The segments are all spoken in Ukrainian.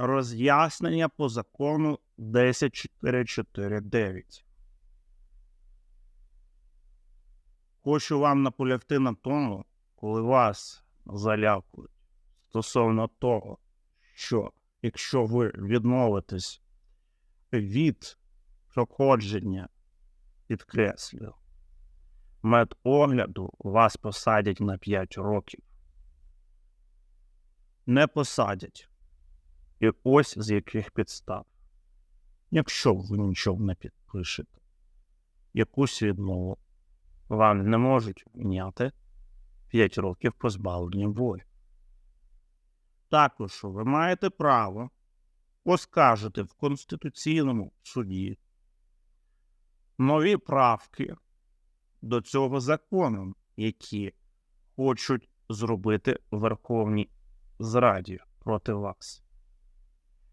роз'яснення по закону 10449. Хочу вам наполягти на тому, коли вас залякують стосовно того, що якщо ви відмовитесь від проходження підкреслюю, медогляду вас посадять на 5 років. Не посадять. І ось з яких підстав. Якщо ви нічого не підпишете, якусь відмову вам не можуть міняти 5 років позбавлення волі. Також ви маєте право оскаржити в Конституційному суді нові правки до цього закону, які хочуть зробити Верховній Зраді проти вас,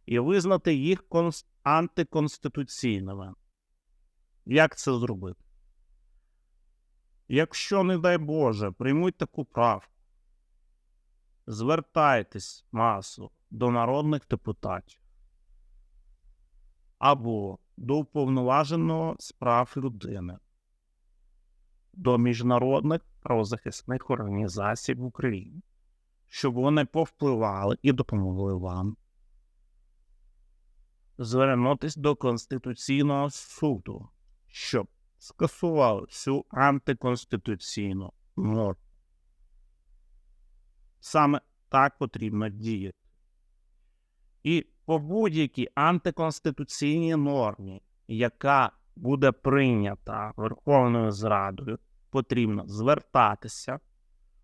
і визнати їх конс- антиконституційними. Як це зробити? Якщо, не дай Боже, приймуть таку правку, звертайтесь масово до народних депутатів або до уповноваженого з прав людини, до міжнародних правозахисних організацій в Україні, щоб вони повпливали і допомогли вам звернутися до Конституційного суду, щоб скасували всю антиконституційну норму. Саме так потрібно діяти. І по будь-якій антиконституційній нормі, яка буде прийнята Верховною Зрадою, потрібно звертатися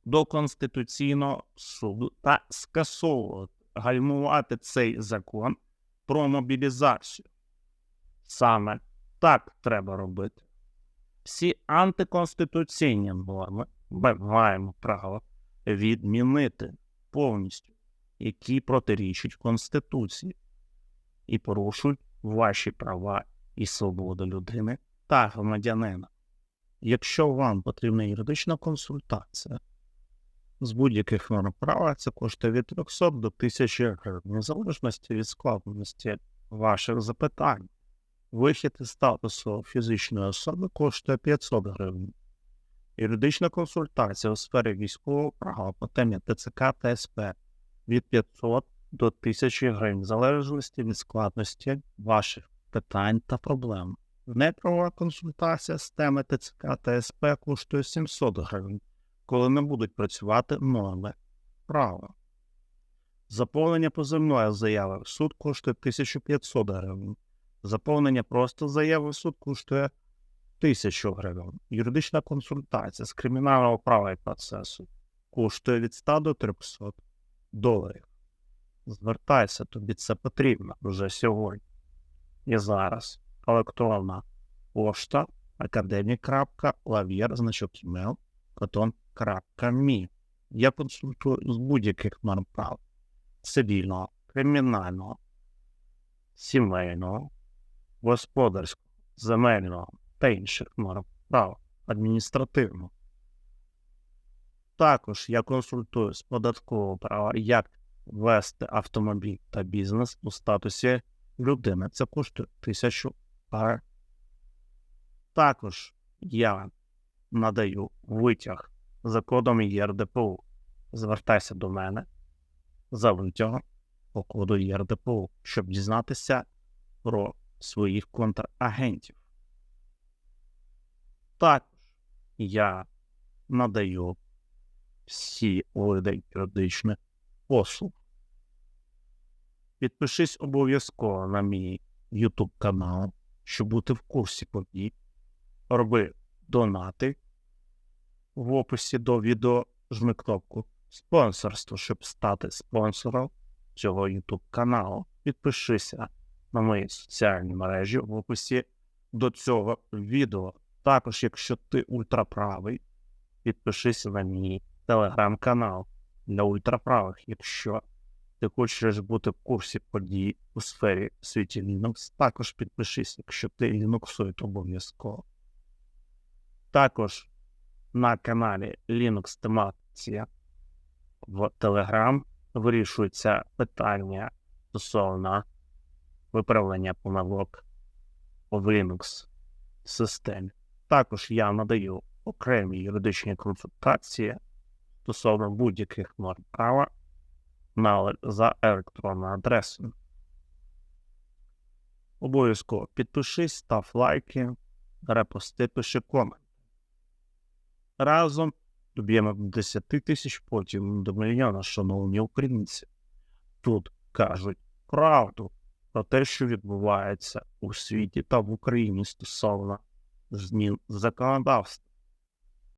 до Конституційного суду та скасовувати, гальмувати цей закон про мобілізацію. Саме так треба робити. Всі антиконституційні норми ми маємо право відмінити повністю, які протирічать Конституції і порушують ваші права і свободи людини та громадянина. Якщо вам потрібна юридична консультація з будь-яких норм права, це коштує від 300 до 1000 гривень, в залежності від складності ваших запитань. Вихід із статусу фізичної особи коштує 500 гривень. Юридична консультація у сфері військового права по темі ТЦК та СП від 500 до 1000 гривень, в залежності від складності ваших питань та проблем. Неправова консультація з теми ТЦК та СП коштує 700 гривень, коли не будуть працювати норми права. Заповнення позивної заяви в суд коштує 1500 гривень. Заповнення просто заяви в суд коштує 1000 гривень. Юридична консультація з кримінального права і процесу коштує від 100 до 300 доларів. Звертайся, тобі це потрібно вже сьогодні. І зараз електронна пошта академік.лав'єр, значок email, потом.me. Я консультую з будь-яких норм прав цивільного, кримінального, сімейного, господарського, земельного та інших норм права адміністративного. Також я консультую з податкового права, як вести автомобіль та бізнес у статусі людини. Це коштує тисячу пар. Також я надаю витяг за кодом ЄРДПУ. Звертайся до мене за витягом по коду ЄРДПУ, щоб дізнатися про своїх контрагентів. Також я надаю всі види юридичних послуг. Підпишись обов'язково на мій YouTube канал, щоб бути в курсі подій. Роби донати в описі до відео жми кнопку спонсорство, щоб стати спонсором цього YouTube каналу. Підпишися на мої соціальні мережі в описі до цього відео. Також, якщо ти ультраправий, підпишися на мій телеграм-канал для ультраправих. Якщо ти хочеш бути в курсі подій у сфері світі Linux, також підпишись, якщо ти лінуксує, обов'язково. Також на каналі Linux Тематиція в Telegram вирішується питання стосовно виправлення помилок у Linux системі. Також я надаю окремі юридичні консультації стосовно будь-яких норм права за електронною адресою. Обов'язково підпишись, став лайки, репости, пиши комент. Разом доб'ємо до 10 тисяч, потім до мільйона, шановні українці. Тут кажуть правду про те, що відбувається у світі та в Україні стосовно змін законодавства.